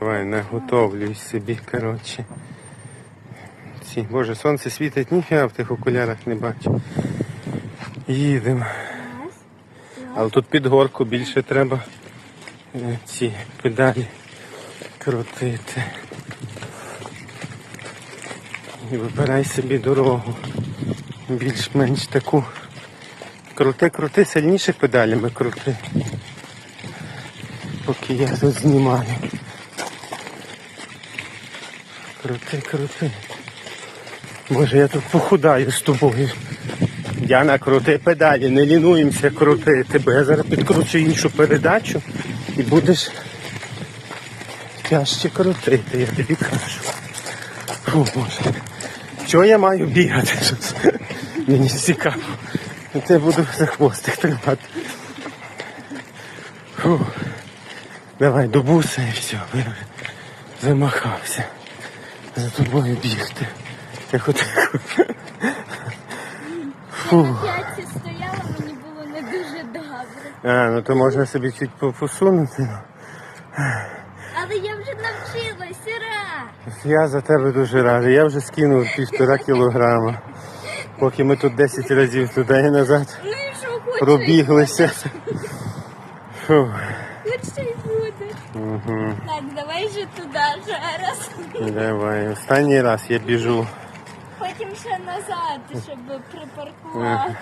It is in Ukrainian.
Давай, наготовлюй собі, коротше. Ці, боже, сонце світить, ніфіга в тих окулярах не бачу. Їдемо. Але тут під горку більше треба е, ці педалі крутити. І вибирай собі дорогу. Більш-менш таку. Крути, крути, сильніше педалями крути. Поки я тут знімаю. Крути, крути. Боже, я тут похудаю з тобою. Діана, крути педалі, не лінуємося крутити, бо я зараз підкручу іншу передачу і будеш тяжче крутити, я тобі кажу. Фу, Боже. Чого я маю бігати? Мені цікаво. Тебе буду за хвостик тримати. Фу. Давай до буса і все, замахався. За тобою бігти. Тихо, тихо. Фу. Я стояла, мені було не дуже добре. А, ну то можна собі чуть по- посунути. Але я вже навчилась, ура! Я за тебе дуже радий. Я вже скинув півтора кілограма. Поки ми тут 10 разів туди і назад Ну і що хочеш? пробіглися. Фу. Хоч й буде. Угу. Так, давай же туди ще раз. Давай. Останній раз я біжу. Потім ще назад, щоб припаркувати.